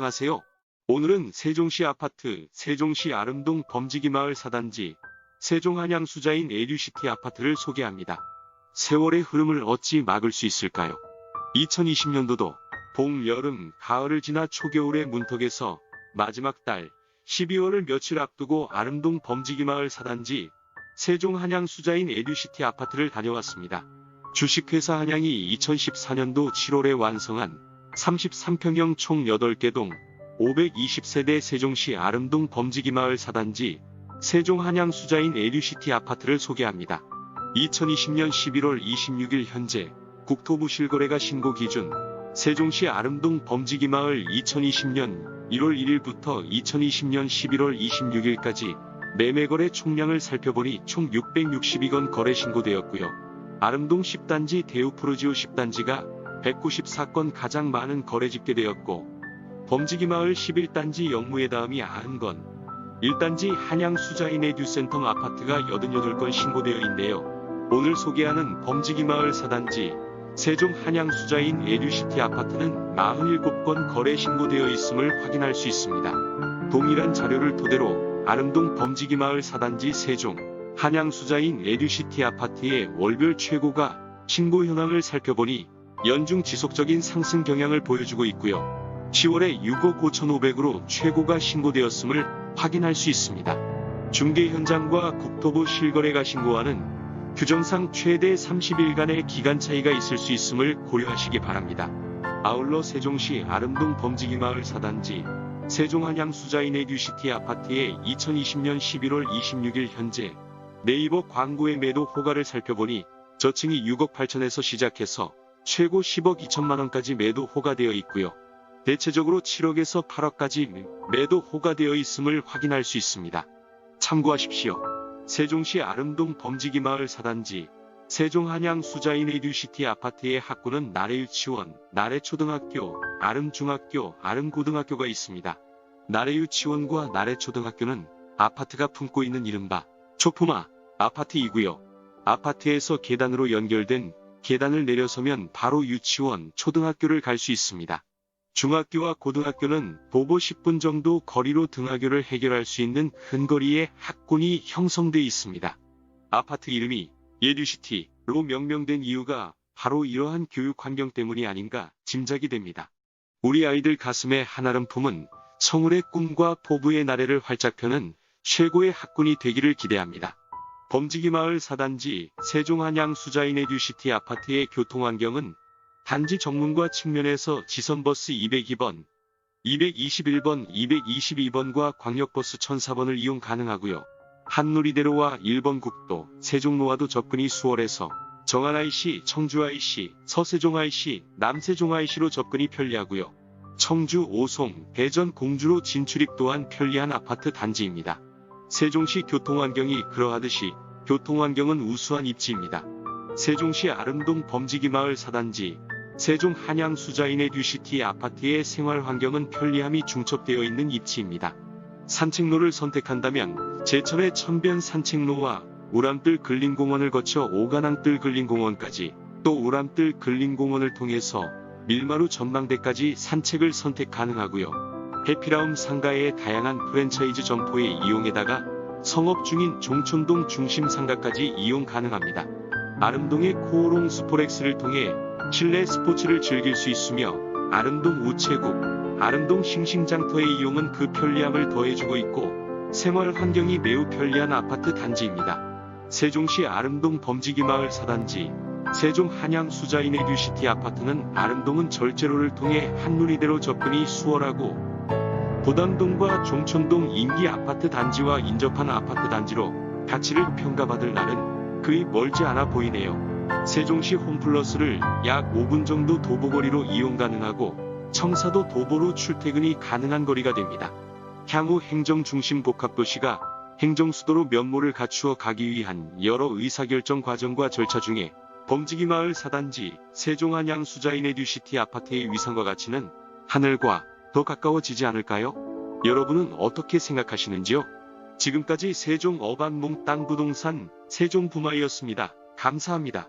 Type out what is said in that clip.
안녕하세요. 오늘은 세종시 아파트 세종시 아름동 범지기 마을 사단지 세종 한양 수자인 에듀시티 아파트를 소개합니다. 세월의 흐름을 어찌 막을 수 있을까요? 2020년도도 봄, 여름, 가을을 지나 초겨울의 문턱에서 마지막 달 12월을 며칠 앞두고 아름동 범지기 마을 사단지 세종 한양 수자인 에듀시티 아파트를 다녀왔습니다. 주식회사 한양이 2014년도 7월에 완성한 33평형 총 8개 동 520세대 세종시 아름동 범지기 마을 사단지 세종 한양 수자인 에듀시티 아파트를 소개합니다. 2020년 11월 26일 현재 국토부 실거래가 신고 기준 세종시 아름동 범지기 마을 2020년 1월 1일부터 2020년 11월 26일까지 매매거래 총량을 살펴보니 총 662건 거래 신고되었고요. 아름동 10단지 대우프로지오 10단지가 194건 가장 많은 거래 집계되었고 범지기 마을 11단지 영무의 다음이 90건 1단지 한양 수자인 에듀센터 아파트가 88건 신고되어 있네요. 오늘 소개하는 범지기 마을 4단지 세종 한양 수자인 에듀시티 아파트는 47건 거래 신고되어 있음을 확인할 수 있습니다. 동일한 자료를 토대로 아름동 범지기 마을 4단지 세종 한양 수자인 에듀시티 아파트의 월별 최고가 신고 현황을 살펴보니 연중 지속적인 상승 경향을 보여주고 있고요. 10월에 6억 5,500으로 최고가 신고되었음을 확인할 수 있습니다. 중개 현장과 국토부 실거래가 신고하는 규정상 최대 30일간의 기간 차이가 있을 수 있음을 고려하시기 바랍니다. 아울러 세종시 아름동 범지기 마을 사단지 세종한양 수자인 에듀시티 아파트의 2020년 11월 26일 현재 네이버 광고의 매도 호가를 살펴보니 저층이 6억 8천에서 시작해서 최고 10억 2천만 원까지 매도 호가되어 있고요. 대체적으로 7억에서 8억까지 매도 호가되어 있음을 확인할 수 있습니다. 참고하십시오. 세종시 아름동 범지기 마을 사단지 세종한양 수자인 에듀시티 아파트의 학구는 나래유치원, 나래초등학교, 아름중학교, 아름고등학교가 있습니다. 나래유치원과 나래초등학교는 아파트가 품고 있는 이른바 초품화 아파트이고요. 아파트에서 계단으로 연결된 계단을 내려서면 바로 유치원, 초등학교를 갈 수 있습니다. 중학교와 고등학교는 도보 10분 정도 거리로 등하교를 해결할 수 있는 근거리에 학군이 형성돼 있습니다. 아파트 이름이 예듀시티로 명명된 이유가 바로 이러한 교육 환경 때문이 아닌가 짐작이 됩니다. 우리 아이들 가슴에 한아름 품은 성울의 꿈과 포부의 나래를 활짝 펴는 최고의 학군이 되기를 기대합니다. 범지기 마을 사단지 세종한양 수자인 에듀시티 아파트의 교통환경은 단지 정문과 측면에서 지선버스 202번, 221번, 222번과 광역버스 1004번을 이용 가능하고요. 한누리대로와 1번 국도, 세종로와도 접근이 수월해서 정안IC, 청주IC, 서세종IC, 남세종IC로 접근이 편리하고요. 청주, 오송, 대전, 공주로 진출입 또한 편리한 아파트 단지입니다. 세종시 교통환경이 그러하듯이 교통환경은 우수한 입지입니다. 세종시 아름동 범지기 마을 사단지 세종 한양 수자인 에듀시티 아파트의 생활 환경은 편리함이 중첩되어 있는 입지입니다. 산책로를 선택한다면 제천의 천변 산책로와 우람뜰 근린공원을 거쳐 오가낭뜰 근린공원까지 또 우람뜰 근린공원을 통해서 밀마루 전망대까지 산책을 선택 가능하고요. 해피라움 상가의 다양한 프랜차이즈 점포의 이용에다가 성업 중인 종촌동 중심 상가까지 이용 가능합니다. 아름동의 코오롱 스포렉스를 통해 실내 스포츠를 즐길 수 있으며 아름동 우체국, 아름동 싱싱장터의 이용은 그 편리함을 더해주고 있고 생활 환경이 매우 편리한 아파트 단지입니다. 세종시 아름동 범지기 마을 사단지 세종 한양 수자인 에듀시티 아파트는 아름동은 절제로를 통해 한누리대로 접근이 수월하고 보담동과 종촌동 임기 아파트 단지와 인접한 아파트 단지로 가치를 평가받을 날은 그리 멀지 않아 보이네요. 세종시 홈플러스를 약 5분 정도 도보거리로 이용 가능하고 청사도 도보로 출퇴근이 가능한 거리가 됩니다. 향후 행정중심 복합도시가 행정수도로 면모를 갖추어 가기 위한 여러 의사결정 과정과 절차 중에 범지기 마을 사단지 세종한양 수자인 에듀시티 아파트의 위상과 가치는 하늘과 더 가까워지지 않을까요? 여러분은 어떻게 생각하시는지요? 지금까지 세종 어반몽 땅 부동산 세종부마이였습니다. 감사합니다.